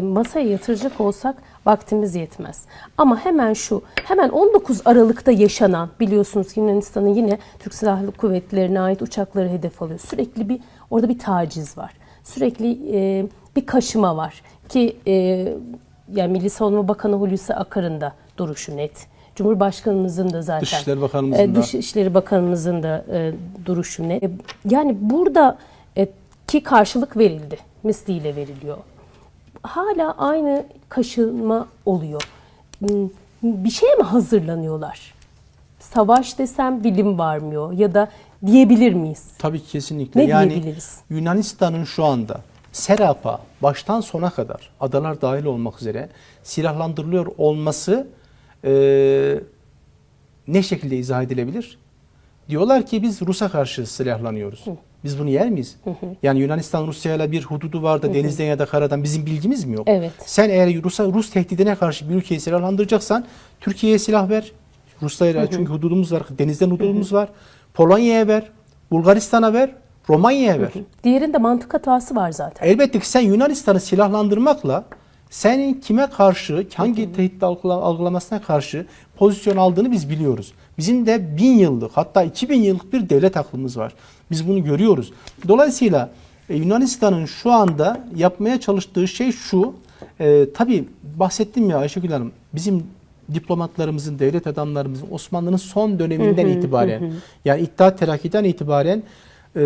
masaya yatıracak olsak vaktimiz yetmez. Ama hemen şu, hemen 19 Aralık'ta yaşanan biliyorsunuz Yunanistan'ın yine Türk Silahlı Kuvvetleri'ne ait uçakları hedef alıyor. Sürekli bir orada bir taciz var. Sürekli e, bir kaşıma var ki e, yani Milli Savunma Bakanı Hulusi Akar'ın da duruşu net. Cumhurbaşkanımızın da zaten Dışişleri Bakanımızın e, da. Dışişleri Bakanımızın da e, duruşu net. E, yani burada e, ki karşılık verildi. Misliyle veriliyor hala aynı kaşınma oluyor. Hmm, Bir şeye mi hazırlanıyorlar? Savaş desem bilim varmıyor ya da diyebilir miyiz? Tabii ki kesinlikle. Ne yani diyebiliriz? Yunanistan'ın şu anda Serap'a baştan sona kadar adalar dahil olmak üzere silahlandırılıyor olması e, ne şekilde izah edilebilir? Diyorlar ki biz Rus'a karşı silahlanıyoruz. Biz bunu yer miyiz? Yani Yunanistan Rusya'yla bir hududu var da denizden ya da karadan bizim bilgimiz mi yok? Evet. Sen eğer Rus'a Rus tehdidine karşı bir ülkeyi silahlandıracaksan Türkiye'ye silah ver. Rusya'yla çünkü hududumuz var, denizden hududumuz var. Polonya'ya ver, Bulgaristan'a ver, Romanya'ya ver. Diğerinde mantık hatası var zaten. Elbette ki sen Yunanistan'ı silahlandırmakla senin kime karşı, hangi tehdit algıla- algılamasına karşı pozisyon aldığını biz biliyoruz. Bizim de bin yıllık hatta 2000 yıllık bir devlet aklımız var. Biz bunu görüyoruz. Dolayısıyla e, Yunanistan'ın şu anda yapmaya çalıştığı şey şu. E, tabii bahsettim ya Ayşegül Hanım bizim diplomatlarımızın, devlet adamlarımızın Osmanlı'nın son döneminden itibaren yani İttihat Terakki'den itibaren e,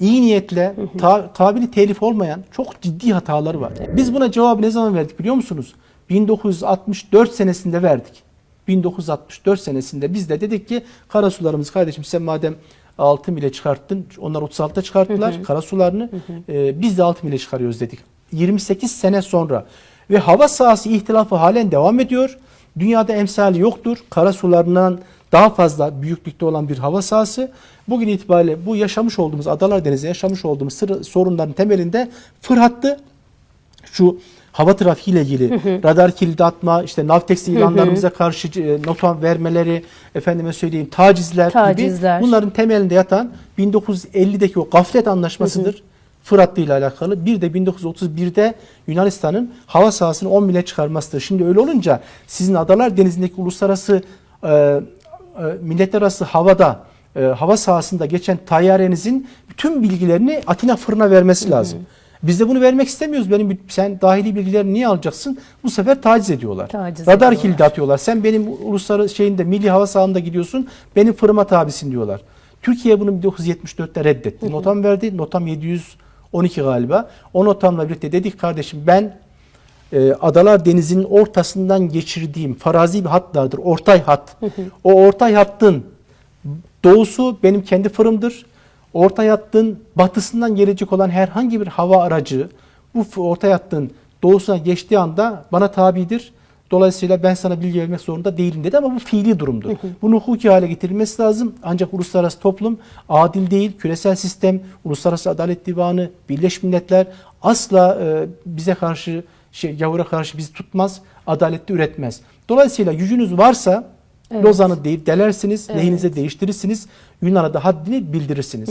iyi niyetle ta, tabiri telif olmayan çok ciddi hataları var. Biz buna cevabı ne zaman verdik biliyor musunuz? 1964 senesinde verdik. 1964 senesinde biz de dedik ki karasularımız kardeşim sen madem 6 mile çıkarttın onlar 36'da çıkarttılar karasularını e, biz de 6 mile çıkarıyoruz dedik. 28 sene sonra ve hava sahası ihtilafı halen devam ediyor. Dünyada emsali yoktur. Karasularından daha fazla büyüklükte olan bir hava sahası. Bugün itibariyle bu yaşamış olduğumuz Adalar Denizi yaşamış olduğumuz sorunların temelinde Fırhat'tı şu hava trafiği ile ilgili radar kilidi atma, işte Navtex ilanlarımıza karşı e, nota vermeleri, efendime söyleyeyim tacizler, Tacizler. gibi bunların temelinde yatan 1950'deki o gaflet anlaşmasıdır. Fıratlı ile alakalı. Bir de 1931'de Yunanistan'ın hava sahasını 10 mile çıkarmasıdır. Şimdi öyle olunca sizin Adalar Denizi'ndeki uluslararası e, milletler arası havada e, hava sahasında geçen tayyarenizin bütün bilgilerini Atina fırına vermesi lazım. Biz de bunu vermek istemiyoruz. Benim sen dahili bilgileri niye alacaksın? Bu sefer taciz ediyorlar. Taciz Radar ediyorlar. kilidi atıyorlar. Sen benim uluslararası şeyinde milli hava sahamda gidiyorsun. Benim fırıma tabisin diyorlar. Türkiye bunu 1974'te reddetti. Notam verdi. Notam 712 galiba. O notamla birlikte dedik kardeşim ben e, Adalar Denizi'nin ortasından geçirdiğim farazi bir hat vardır. Ortay hat. o ortay hattın doğusu benim kendi fırımdır. Ortay hattın batısından gelecek olan herhangi bir hava aracı bu ortay hattın doğusuna geçtiği anda bana tabidir. Dolayısıyla ben sana bilgi vermek zorunda değilim dedi ama bu fiili durumdur. Bunu hukuki hale getirilmesi lazım. Ancak uluslararası toplum adil değil, küresel sistem, Uluslararası Adalet Divanı, Birleşmiş Milletler asla e, bize karşı, şey, gavura karşı bizi tutmaz, adalette üretmez. Dolayısıyla gücünüz varsa Evet. Lozan'ı değil delersiniz, lehinize değiştirirsiniz, Yunan'a da haddini bildirirsiniz.